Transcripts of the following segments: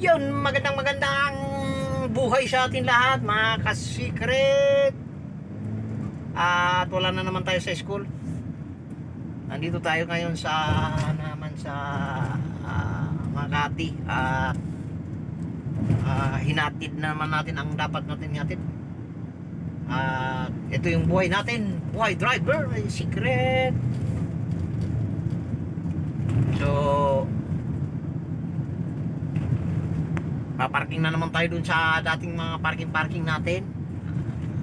Yun, magandang magandang buhay sa atin lahat, mga ka-secret. At wala na naman tayo sa school. Nandito tayo ngayon sa naman sa ah, Makati at ah, hinatid naman natin ang dapat natin hinatid. At ito yung buhay natin, buhay driver, secret. So, paparking na naman tayo dun sa dating mga parking-parking natin.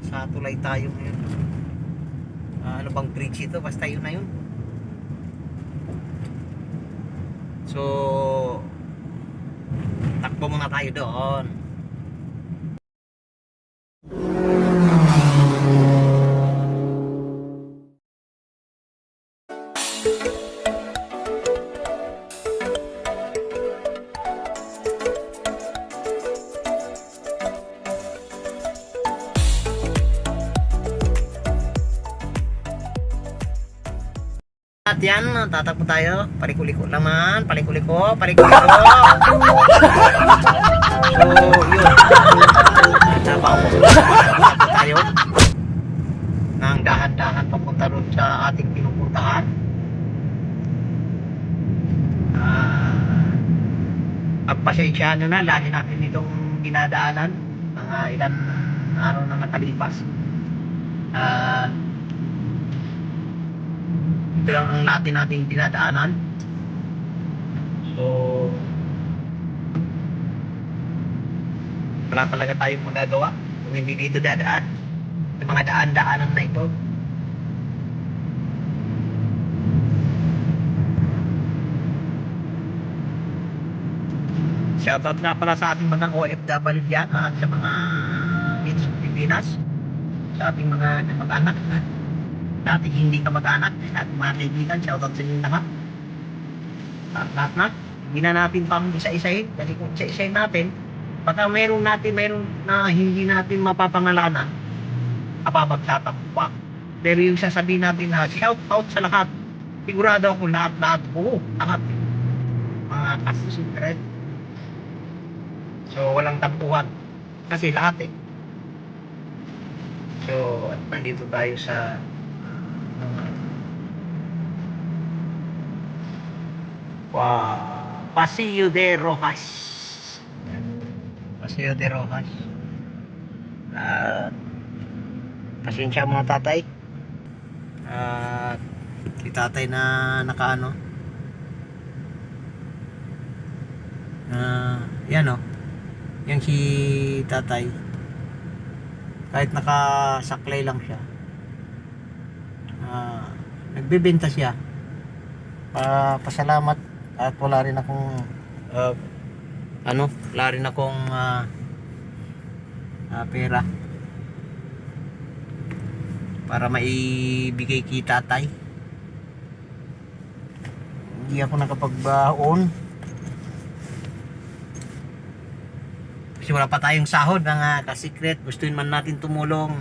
Sa tulay tayo ngayon. Ah, ano bang bridge ito? Basta yun na yun. So, takbo muna tayo doon. At yan, tatakbo tayo. Paliko-liko naman. Paliko-liko, paliko-liko. So, yun. Mo. Tatakbo tayo. Nang dahan-dahan papunta ron sa ating pinupuntahan. Ah, pagpasensyahan nyo na, lagi natin itong dinadaanan. Mga ilan araw na nakalipas. Ah, ito lang ang natin nating dinadaanan. So, wala talaga tayong magagawa kung hindi dito dadaan. Yung mga daan-daanan na ito. Shoutout nga pala sa ating mga OFW dyan at sa mga sa Pilipinas, sa ating mga kamag-anak at dati hindi kamag-anak at mga kaibigan, shoutout sa inyo lahat. At lahat na, hindi na natin pang isa-isahin, kasi kung isa-isahin natin, baka meron natin, meron na hindi natin mapapangalanan, kapapagtatakbo pa. Pero yung sasabihin natin na shoutout sa lahat, sigurado ako lahat-lahat, oo, lahat. Mga kasusunod. So, walang tampuhan. Kasi lahat eh. So, nandito tayo sa Wow. Pasillo de Rojas. Pasillo de Rojas. At pasensya mga tatay. At si tatay na nakaano. Ah, yan oh. Yan si tatay. Kahit nakasaklay lang siya. Ah, nagbebenta siya. Pa pasalamat at wala rin akong ah, ano, wala rin akong ah, ah, pera para maibigay kay tatay. Hindi ako nakapagbaon. Kasi wala pa tayong sahod mga ka-secret. Gustuin man natin tumulong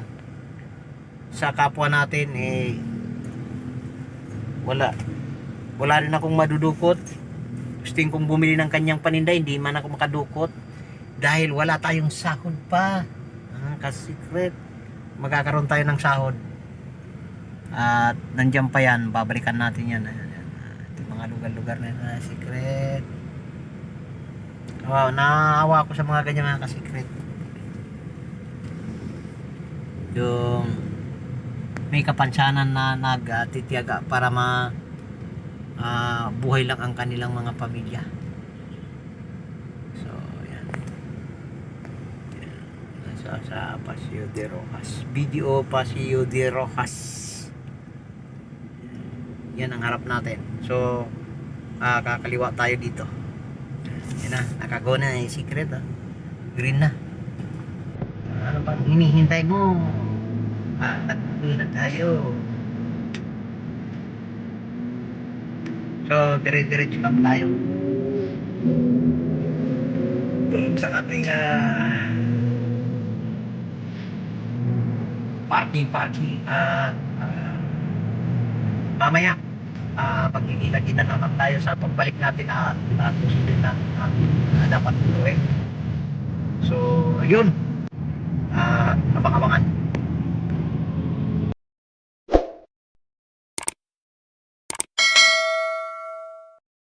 sa kapwa natin eh wala wala rin akong madudukot. Gustuin kong bumili ng kanyang paninda, hindi man ako makadukot dahil wala tayong sahod pa. Mga ka-secret. Magkakaroon tayo ng sahod. At nandiyan pa yan, babalikan natin yan. Ayan, ayan. Ito yung mga lugar-lugar na yan, mga secret. Wow, naawa ako sa mga ganyan mga ka-secret. Yung may kapansanan na nagtitiyaga para ma ah, buhay lang ang kanilang mga pamilya. So, yan. Nasa sa Paseo de Rojas. BDO Paseo de Rojas. Yan ang harap natin. So, ah, kakaliwa tayo dito. Yan na, nakago na yung secret ah. Green na. Ano pang hinihintay mo? Ah, tatlo na tayo. So, dire-diretso lang tayo. Doon sa ating ah, parking-parking at ah, mamaya ah pagkikita-kita naman tayo sa pagbalik natin at uh, susunod na uh, dapat tuloy. yun. Ah, abangan